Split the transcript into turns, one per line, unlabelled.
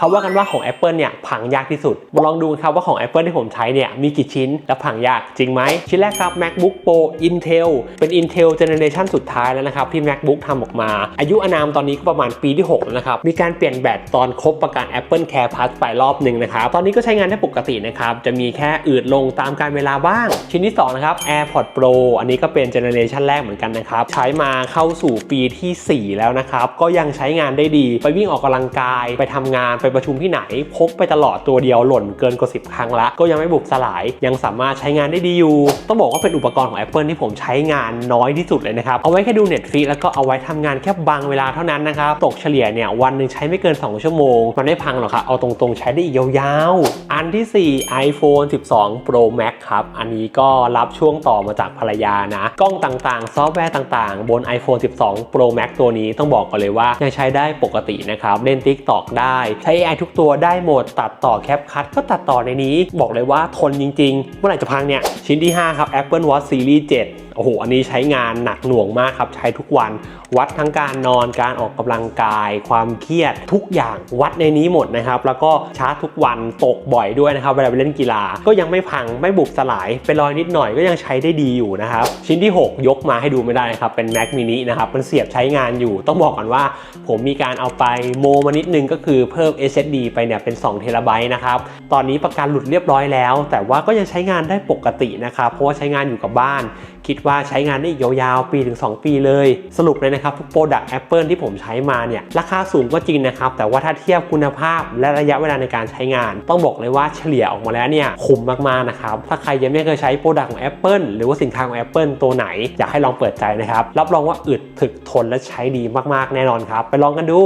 เขาว่ากันว่าของ Apple เนี่ยพังยากที่สุด มาลองดูครับว่าของ Apple ที่ผมใช้เนี่ยมีกี่ชิ้นและพังยากจริงไหม ชิ้นแรกครับ MacBook Pro Intel เป็น Intel Generation สุดท้ายแล้วนะครับ ที่ MacBook ทำออกมา อายุอนามตอนนี้ก็ประมาณปีที่6แล้วนะครับ มีการเปลี่ยนแบตตอนครบประกัน Apple Care Plus ไปรอบหนึ่งนะครับ ตอนนี้ก็ใช้งานได้ปกตินะครับ จะมีแค่อืดลงตามการเวลาบ้าง ชิ้นที่2นะครับ AirPods Pro อันนี้ก็เป็น Generation แรกเหมือนกันนะครับใช้มาเข้าสู่ปีทีสี่4 แล้วนะครับก็ยังใช้งานได้ดี ไปวิ่งออกกำลังกายไปทำงานไปประชุมที่ไหน พกไปตลอดตัวเดียวหล่นเกินกว่า 10 ครั้งละ ก็ยังไม่บุบสลาย ยังสามารถใช้งานได้ดีอยู่ ต้องบอกว่าเป็นอุปกรณ์ของ Apple ที่ผมใช้งานน้อยที่สุดเลยนะครับ เอาไว้แค่ดู Netflix แล้วก็เอาไว้ทำงานแค่บางเวลาเท่านั้นนะครับ ตกเฉลี่ยเนี่ยวันหนึ่งใช้ไม่เกิน 2 ชั่วโมง มันไม่พังหรอกครับ เอาตรงๆใช้ได้อีกยาวๆ อันที่ 4 iPhone 12 Pro Max ครับ อันนี้ก็รับช่วงต่อมาจากภรรยานะ กล้องต่างๆ ซอฟต์แวร์ต่างๆ บน iPhone 12 Pro Max ตัวนี้ต้องบอกก่อนเลยว่ายังใช้ได้ปกตินะครับ เล่น TikTok ได้ ใช้ AI ทุกตัวได้โหมดตัดต่อแคปคัทก็ตัดต่อในนี้ บอกเลยว่าทนจริงๆ เมื่อไหร่จะพังเนี่ย ชิ้นที่ 5 ครับ Apple Watch Series 7 โอ้โห อันนี้ใช้งานหนักหน่วงมากครับ ใช้ทุกวัน วัดทั้งการนอน การออกกำลังกาย ความเครียด ทุกอย่างวัดในนี้หมดนะครับ แล้วก็ชาร์จทุกวัน ตกบ่อยด้วยนะครับ เวลาไปเล่นกีฬา ก็ยังไม่พัง ไม่บุบสลาย เป็นรอยนิดหน่อยก็ยังใช้ได้ดีอยู่นะครับ ชิ้นที่ 6 ยกมาให้ดูไม่ได้นะครับ เป็น Mac mini นะครับ มันเสียบใช้งานอยู่ ต้องบอกก่อนว่า ผมมีการเอาไปโมมานิดนึงก็คือเพิ่ม SSD ไปเนี่ยเป็น2เทราไบต์นะครับ ตอนนี้ประกันหลุดเรียบร้อยแล้ว แต่ว่าก็ยังใช้งานได้ปกตินะครับ เพราะว่าใช้งานอยู่กับบ้าน คิดว่าใช้งานได้อีกยาวๆ ปีถึง 2 ปีเลย สรุปเลยนะครับ ทุกโปรดักต์ Apple ที่ผมใช้มาเนี่ย ราคาสูงก็จริงนะครับ แต่ว่าถ้าเทียบคุณภาพและระยะเวลาในการใช้งาน ต้องบอกเลยว่าเฉลี่ยออกมาแล้วเนี่ยคุ้มมากๆนะครับ ถ้าใครยังไม่เคยใช้โปรดักต์ของ Apple หรือว่าสินค้าของ Apple ตัวไหน อยากให้ลองเปิดใจนะครับ รับรองว่าอึดถึกทนและใช้ดีมากๆแน่นอนครับ ไปลองกันดู